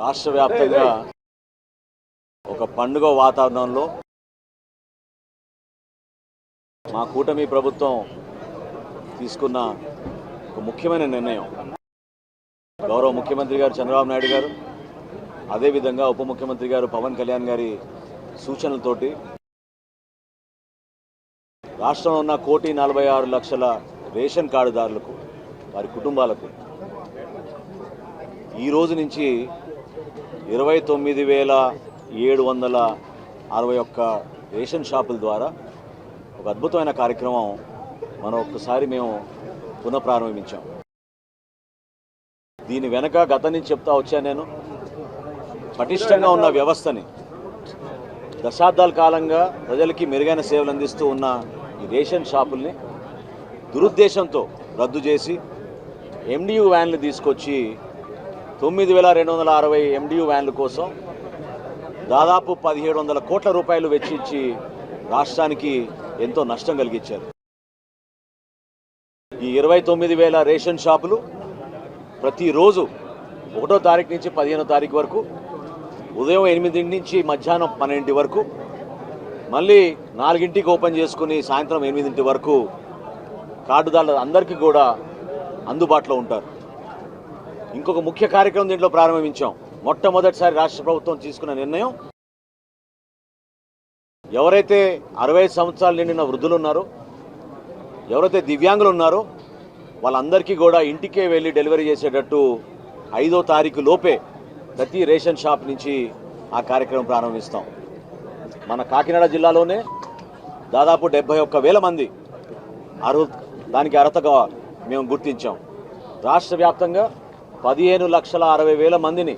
రాష్ట్ర వ్యాప్తంగా ఒక పండుగ వాతావరణంలో మా కూటమి ప్రభుత్వం తీసుకున్న ఒక ముఖ్యమైన నిర్ణయం. గౌరవ ముఖ్యమంత్రి గారు చంద్రబాబు నాయుడు గారు అదేవిధంగా ఉప ముఖ్యమంత్రి గారు పవన్ కళ్యాణ్ గారి సూచనలతోటి రాష్ట్రంలో ఉన్న కోటి నలభై ఆరు లక్షల రేషన్ కార్డుదారులకు వారి కుటుంబాలకు ఈ రోజు నుంచి ఇరవై తొమ్మిది వేల ఏడు వందల అరవై ఒక్క రేషన్ షాపుల ద్వారా ఒక అద్భుతమైన కార్యక్రమం మనం ఒక్కసారి మేము పునఃప్రారంభించాం. దీని వెనక గత నుంచి చెప్తా వచ్చాను నేను. పటిష్టంగా ఉన్న వ్యవస్థని దశాబ్దాల కాలంగా ప్రజలకి మెరుగైన సేవలు అందిస్తూ ఉన్న ఈ రేషన్ షాపుల్ని దురుద్దేశంతో రద్దు చేసి ఎండియు వ్యాన్లు తీసుకొచ్చి తొమ్మిది వేల రెండు వందల అరవై ఎండియు వ్యాన్ల కోసం దాదాపు పదిహేడు వందల కోట్ల రూపాయలు వెచ్చించి రాష్ట్రానికి ఎంతో నష్టం కలిగించారు. ఈ ఇరవై తొమ్మిది వేల రేషన్ షాపులు ప్రతిరోజు ఒకటో తారీఖు నుంచి పదిహేనో తారీఖు వరకు ఉదయం ఎనిమిది నుంచి మధ్యాహ్నం పన్నెండింటి వరకు మళ్ళీ నాలుగింటికి ఓపెన్ చేసుకుని సాయంత్రం ఎనిమిదింటి వరకు కార్డుదారులు అందరికీ కూడా అందుబాటులో ఉంటారు. ఇంకొక ముఖ్య కార్యక్రమం దీంట్లో ప్రారంభించాం. మొట్టమొదటిసారి రాష్ట్ర ప్రభుత్వం తీసుకున్న నిర్ణయం ఎవరైతే అరవై సంవత్సరాలు నిండిన వృద్ధులు ఉన్నారో ఎవరైతే దివ్యాంగులు ఉన్నారో వాళ్ళందరికీ కూడా ఇంటికే వెళ్ళి డెలివరీ చేసేటట్టు ఐదో తారీఖు లోపే ప్రతి రేషన్ షాప్ నుంచి ఆ కార్యక్రమం ప్రారంభిస్తాం. మన కాకినాడ జిల్లాలోనే దాదాపు డెబ్బై ఒక్క వేల మంది అర్హు దానికి అర్హతగా మేము గుర్తించాం. రాష్ట్ర వ్యాప్తంగా పదిహేను లక్షల అరవై వేల మందిని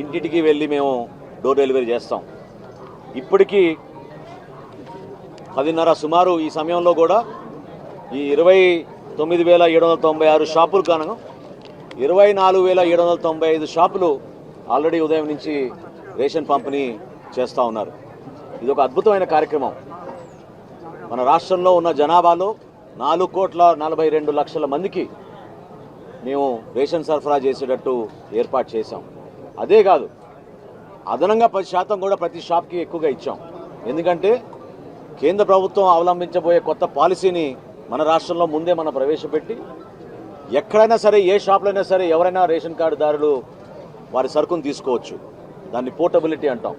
ఇంటింటికి వెళ్ళి మేము డోర్ డెలివరీ చేస్తాం. ఇప్పటికీ పదిన్నర సుమారు ఈ సమయంలో కూడా ఈ ఇరవై తొమ్మిది వేల ఏడు వందల తొంభై ఆరు షాపులు కాను ఇరవై నాలుగు వేల ఏడు వందల తొంభై ఐదు షాపులు ఆల్రెడీ ఉదయం నుంచి రేషన్ పంపిణీ చేస్తూ ఉన్నారు. ఇది ఒక అద్భుతమైన కార్యక్రమం. మన రాష్ట్రంలో ఉన్న జనాభాలో నాలుగు కోట్ల నలభై రెండు లక్షల మందికి మేము రేషన్ సరఫరా చేసేటట్టు ఏర్పాటు చేశాం. అదే కాదు అదనంగా పది శాతం కూడా ప్రతి షాప్కి ఎక్కువగా ఇచ్చాం. ఎందుకంటే కేంద్ర ప్రభుత్వం అవలంబించబోయే కొత్త పాలసీని మన రాష్ట్రంలో ముందే మనం ప్రవేశపెట్టి ఎక్కడైనా సరే ఏ షాప్లో అయినా సరే ఎవరైనా రేషన్ కార్డుదారులు వారి సరుకును తీసుకోవచ్చు. దాన్ని పోర్టబిలిటీ అంటాం.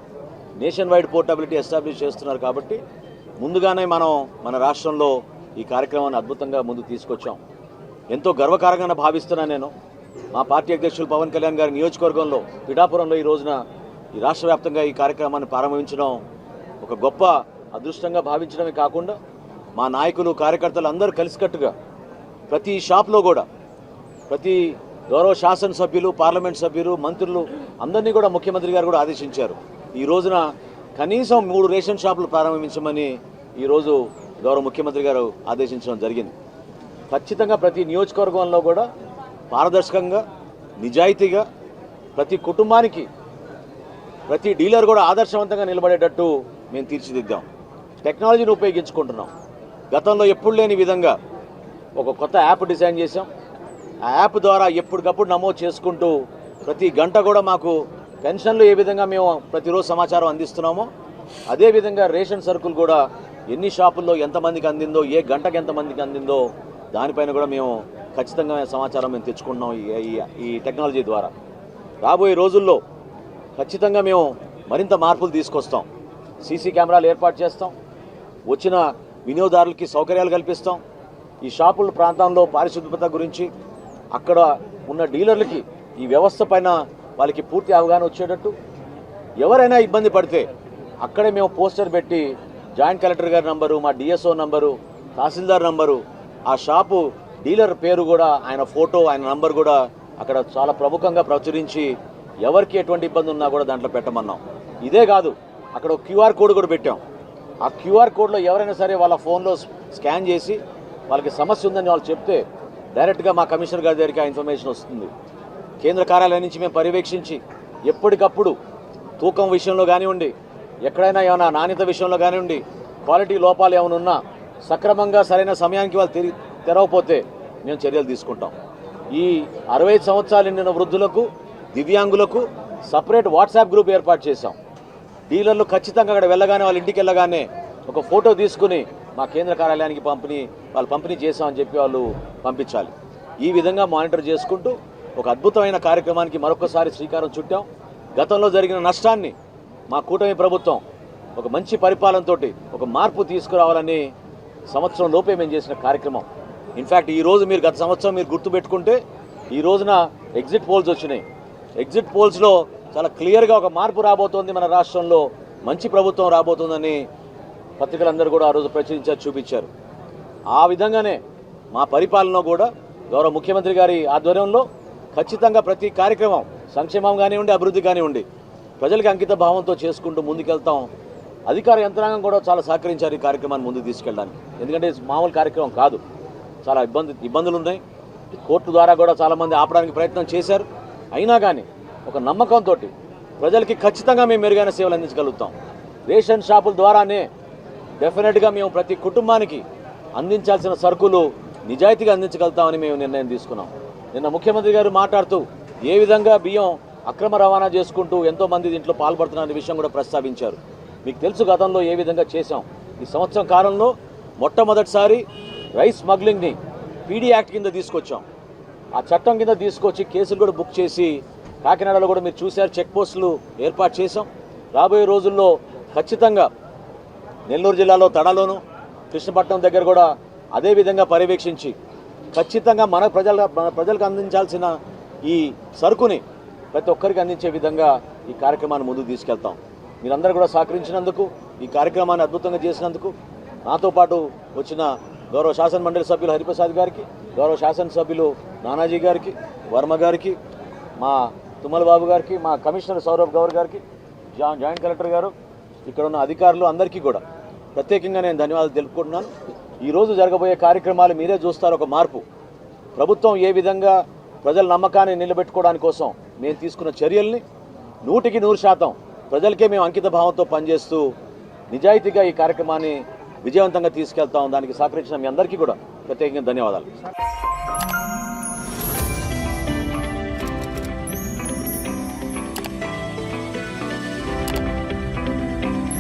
నేషన్ వైడ్ పోర్టబిలిటీ ఎస్టాబ్లిష్ చేస్తున్నారు కాబట్టి ముందుగానే మనం మన రాష్ట్రంలో ఈ కార్యక్రమాన్ని అద్భుతంగా ముందు తీసుకొచ్చాం. ఎంతో గర్వకారంగా భావిస్తున్నాను నేను. మా పార్టీ అధ్యక్షులు పవన్ కళ్యాణ్ గారి నియోజకవర్గంలో పిఠాపురంలో ఈ రోజున ఈ రాష్ట్ర వ్యాప్తంగా ఈ కార్యక్రమాన్ని ప్రారంభించడం ఒక గొప్ప అదృష్టంగా భావించడమే కాకుండా మా నాయకులు కార్యకర్తలు అందరూ కలిసికట్టుగా ప్రతి షాప్లో కూడా ప్రతి గౌరవ శాసనసభ్యులు పార్లమెంట్ సభ్యులు మంత్రులు అందరినీ కూడా ముఖ్యమంత్రి గారు కూడా ఆదేశించారు. ఈ రోజున కనీసం మూడు రేషన్ షాపులు ప్రారంభించమని ఈరోజు గౌరవ ముఖ్యమంత్రి గారు ఆదేశించడం జరిగింది. ఖచ్చితంగా ప్రతి నియోజకవర్గంలో కూడా పారదర్శకంగా నిజాయితీగా ప్రతి కుటుంబానికి ప్రతి డీలర్ కూడా ఆదర్శవంతంగా నిలబడేటట్టు మేము తీర్చిదిద్దాం. టెక్నాలజీని ఉపయోగించుకుంటున్నాం. గతంలో ఎప్పుడు లేని విధంగా ఒక కొత్త యాప్ డిజైన్ చేసాం ఆ యాప్ ద్వారా ఎప్పటికప్పుడు నమోదు చేసుకుంటూ ప్రతి గంట కూడా మాకు పెన్షన్లు ఏ విధంగా మేము ప్రతిరోజు సమాచారం అందిస్తున్నామో అదేవిధంగా రేషన్ సరుకులు కూడా ఎన్ని షాపుల్లో ఎంతమందికి అందిందో ఏ గంటకు ఎంతమందికి అందిందో దానిపైన కూడా మేము ఖచ్చితంగా సమాచారం మేము తెచ్చుకుంటున్నాం ఈ- ఈ టెక్నాలజీ ద్వారా. రాబోయే రోజుల్లో ఖచ్చితంగా మేము మరింత మార్పులు తీసుకొస్తాం. సీసీ కెమెరాలు ఏర్పాటు చేస్తాం. వచ్చిన వినియోగదారులకి సౌకర్యాలు కల్పిస్తాం. ఈ షాపుల ప్రాంతంలో పారిశుద్ధ్యత గురించి అక్కడ ఉన్న డీలర్లకి ఈ వ్యవస్థ పైన వాళ్ళకి పూర్తి అవగాహన వచ్చేటట్టు. ఎవరైనా ఇబ్బంది పడితే అక్కడే మేము పోస్టర్ పెట్టి జాయింట్ కలెక్టర్ గారి నంబరు మా డిఎస్ఓ నంబరు తహసీల్దార్ నంబరు ఆ షాపు డీలర్ పేరు కూడా ఆయన ఫోటో ఆయన నంబర్ కూడా అక్కడ చాలా ప్రముఖంగా ప్రచురించి ఎవరికి ఎటువంటి ఇబ్బంది ఉన్నా కూడా దాంట్లో పెట్టమన్నాం. ఇదే కాదు అక్కడ ఒక క్యూఆర్ కోడ్ కూడా పెట్టాం. ఆ క్యూఆర్ కోడ్లో ఎవరైనా సరే వాళ్ళ ఫోన్లో స్కాన్ చేసి వాళ్ళకి సమస్య ఉందని వాళ్ళు చెప్తే డైరెక్ట్గా మా కమిషనర్ గారి దగ్గరికి ఆ ఇన్ఫర్మేషన్ వస్తుంది. కేంద్ర కార్యాలయం నుంచి మేము పర్యవేక్షించి ఎప్పటికప్పుడు తూకం విషయంలో కానివ్వండి ఎక్కడైనా ఏమైనా నాణ్యత విషయంలో కానివ్వండి క్వాలిటీ లోపాలు ఏమైనా ఉన్నా సక్రమంగా సరైన సమయానికి వాళ్ళు తెరి తెరవకపోతే మేము చర్యలు తీసుకుంటాం. ఈ అరవై సంవత్సరాలు నిండిన వృద్ధులకు దివ్యాంగులకు సపరేట్ వాట్సాప్ గ్రూప్ ఏర్పాటు చేశాం. డీలర్లు ఖచ్చితంగా అక్కడ వెళ్ళగానే వాళ్ళ ఇంటికి వెళ్ళగానే ఒక ఫోటో తీసుకుని మా కేంద్ర కార్యాలయానికి పంపిణీ వాళ్ళు పంపిణీ చేశామని చెప్పి వాళ్ళు పంపించాలి. ఈ విధంగా మానిటర్ చేసుకుంటూ ఒక అద్భుతమైన కార్యక్రమానికి మరొకసారి శ్రీకారం చుట్టాం. గతంలో జరిగిన నష్టాన్ని మా కూటమి ప్రభుత్వం ఒక మంచి పరిపాలనతోటి ఒక మార్పు తీసుకురావాలని సంవత్సరం లోపే మేము చేసిన కార్యక్రమం. ఇన్ఫ్యాక్ట్ ఈ రోజు మీరు గత సంవత్సరం మీరు గుర్తుపెట్టుకుంటే ఈ రోజున ఎగ్జిట్ పోల్స్ వచ్చినాయి. ఎగ్జిట్ పోల్స్లో చాలా క్లియర్గా ఒక మార్పు రాబోతోంది మన రాష్ట్రంలో. మంచి ప్రభుత్వం రాబోతోందని పత్రికలందరూ కూడా ఆ రోజు ప్రచురించారు చూపించారు. ఆ విధంగానే మా పరిపాలన కూడా గౌరవ ముఖ్యమంత్రి గారి ఆధ్వర్యంలో ఖచ్చితంగా ప్రతి కార్యక్రమం సంక్షేమం కానివ్వండి అభివృద్ధి కానివ్వండి ప్రజలకు అంకిత భావంతో చేసుకుంటూ ముందుకెళ్తాం. అధికార యంత్రాంగం కూడా చాలా సహకరించారు ఈ కార్యక్రమాన్ని ముందుకు తీసుకెళ్ళడానికి. ఎందుకంటే మామూలు కార్యక్రమం కాదు. చాలా ఇబ్బంది ఇబ్బందులు ఉన్నాయి. కోర్టు ద్వారా కూడా చాలామంది ఆపడానికి ప్రయత్నం చేశారు. అయినా కానీ ఒక నమ్మకంతో ప్రజలకి ఖచ్చితంగా మేము మెరుగైన సేవలు అందించగలుగుతాం. రేషన్ షాపుల ద్వారానే డెఫినెట్గా మేము ప్రతి కుటుంబానికి అందించాల్సిన సరుకులు నిజాయితీగా అందించగలుగుతామని మేము నిర్ణయం తీసుకున్నాం. నిన్న ముఖ్యమంత్రి గారు మాట్లాడుతూ ఏ విధంగా బియ్యం అక్రమ రవాణా చేసుకుంటూ ఎంతోమంది దీంట్లో పాల్పడుతున్న విషయం కూడా ప్రస్తావించారు. మీకు తెలుసు గతంలో ఏ విధంగా చేశాం. ఈ సంవత్సరం కాలంలో మొట్టమొదటిసారి రైస్ స్మగ్లింగ్ని పీడీ యాక్ట్ కింద తీసుకొచ్చాం. ఆ చట్టం కింద తీసుకొచ్చి కేసులు కూడా బుక్ చేసి కాకినాడలో కూడా మీరు చూశారు చెక్ పోస్టులు ఏర్పాటు చేశాం. రాబోయే రోజుల్లో ఖచ్చితంగా నెల్లూరు జిల్లాలో తడలోను కృష్ణపట్నం దగ్గర కూడా అదే విధంగా పర్యవేక్షించి ఖచ్చితంగా మన ప్రజల మన ప్రజలకు అందించాల్సిన ఈ సరుకుని ప్రతి ఒక్కరికి అందించే విధంగా ఈ కార్యక్రమాన్ని ముందుకు తీసుకెళ్తాం. మీరందరూ కూడా సహకరించినందుకు ఈ కార్యక్రమాన్ని అద్భుతంగా చేసినందుకు నాతో పాటు వచ్చిన గౌరవ శాసన మండలి సభ్యులు హరిప్రసాద్ గారికి గౌరవ శాసనసభ్యులు నానాజీ గారికి వర్మ గారికి మా తుమ్మల బాబు గారికి మా కమిషనర్ సౌరభ్ గౌర్ గారికి జా జాయింట్ కలెక్టర్ గారు ఇక్కడ ఉన్న అధికారులు అందరికీ కూడా ప్రత్యేకంగా నేను ధన్యవాదాలు తెలుపుకుంటున్నాను. ఈరోజు జరగబోయే కార్యక్రమాలు మీరే చూస్తారు ఒక మార్పు. ప్రభుత్వం ఏ విధంగా ప్రజల నమ్మకాన్ని నిలబెట్టుకోవడానికి కోసం మేము తీసుకున్న చర్యల్ని నూటికి నూరు శాతం ప్రజలకే మేము అంకిత భావంతో పనిచేస్తూ నిజాయితీగా ఈ కార్యక్రమాన్ని విజయవంతంగా తీసుకెళ్తాం దానికి సహకరించిన మీ అందరికీ కూడా ప్రత్యేకంగా ధన్యవాదాలు.